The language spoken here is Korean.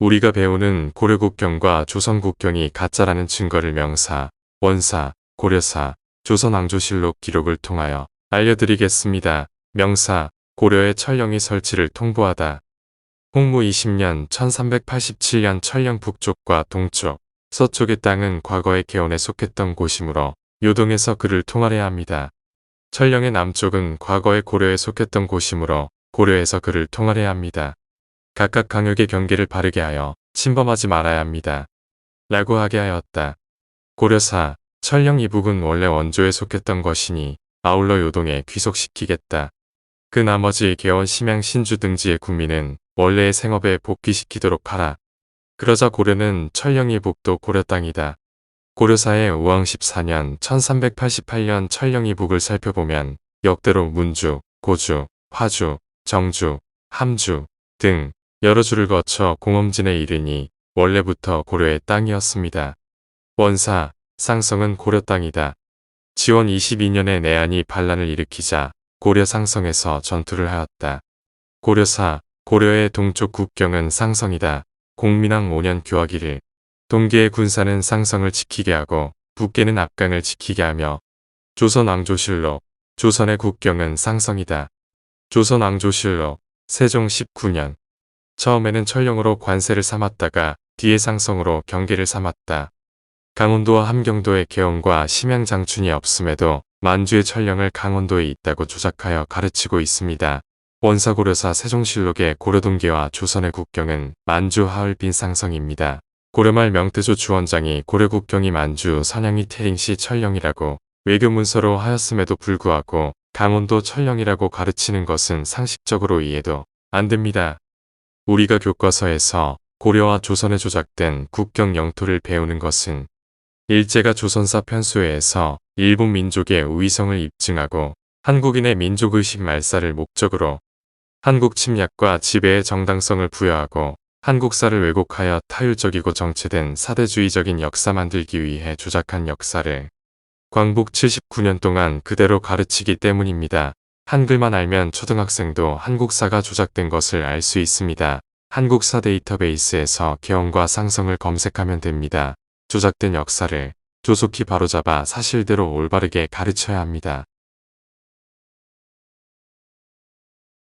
우리가 배우는 고려국경과 조선국경이 가짜라는 증거를 명사, 원사, 고려사, 조선왕조실록 기록을 통하여 알려드리겠습니다. 명사, 고려의 철령이 설치를 통보하다. 홍무 20년 1387년 철령 북쪽과 동쪽, 서쪽의 땅은 과거의 개원에 속했던 곳이므로 요동에서 그를 통할해야 합니다. 철령의 남쪽은 과거의 고려에 속했던 곳이므로 고려에서 그를 통할해야 합니다. 각각 강역의 경계를 바르게 하여 침범하지 말아야 합니다. 라고 하게 하였다. 고려사, 철령 이북은 원래 원조에 속했던 것이니 아울러 요동에 귀속시키겠다. 그 나머지 개원 심양 신주 등지의 국민은 원래의 생업에 복귀시키도록 하라. 그러자 고려는 철령이 북도 고려 땅이다. 고려사의 우왕 14년 1388년 철령이 북을 살펴보면 역대로 문주, 고주, 화주, 정주, 함주 등 여러 주를 거쳐 공엄진에 이르니 원래부터 고려의 땅이었습니다. 원사, 상성은 고려 땅이다. 지원 22년에 내안이 반란을 일으키자 고려 상성에서 전투를 하였다. 고려사, 고려의 동쪽 국경은 상성이다. 공민왕 5년 교화기를 동계의 군사는 상성을 지키게 하고 북계는 압강을 지키게 하며 조선 왕조실록 조선의 국경은 상성이다. 조선 왕조실록 세종 19년 처음에는 철령으로 관세를 삼았다가 뒤에 상성으로 경계를 삼았다. 강원도와 함경도의 개원과 심양장춘이 없음에도 만주의 철령을 강원도에 있다고 조작하여 가르치고 있습니다. 원사고려사 세종실록의 고려동계와 조선의 국경은 만주 하얼빈 상성입니다. 고려말 명태조 주원장이 고려국경이 만주 선양이 태링시 철령이라고 외교문서로 하였음에도 불구하고 강원도 철령이라고 가르치는 것은 상식적으로 이해도 안 됩니다. 우리가 교과서에서 고려와 조선에 조작된 국경 영토를 배우는 것은 일제가 조선사 편수회에서 일본 민족의 우위성을 입증하고 한국인의 민족의식 말살을 목적으로 한국 침략과 지배의 정당성을 부여하고 한국사를 왜곡하여 타율적이고 정체된 사대주의적인 역사 만들기 위해 조작한 역사를 광복 79년 동안 그대로 가르치기 때문입니다. 한글만 알면 초등학생도 한국사가 조작된 것을 알 수 있습니다. 한국사 데이터베이스에서 개헌과 상성을 검색하면 됩니다. 조작된 역사를 조속히 바로잡아 사실대로 올바르게 가르쳐야 합니다.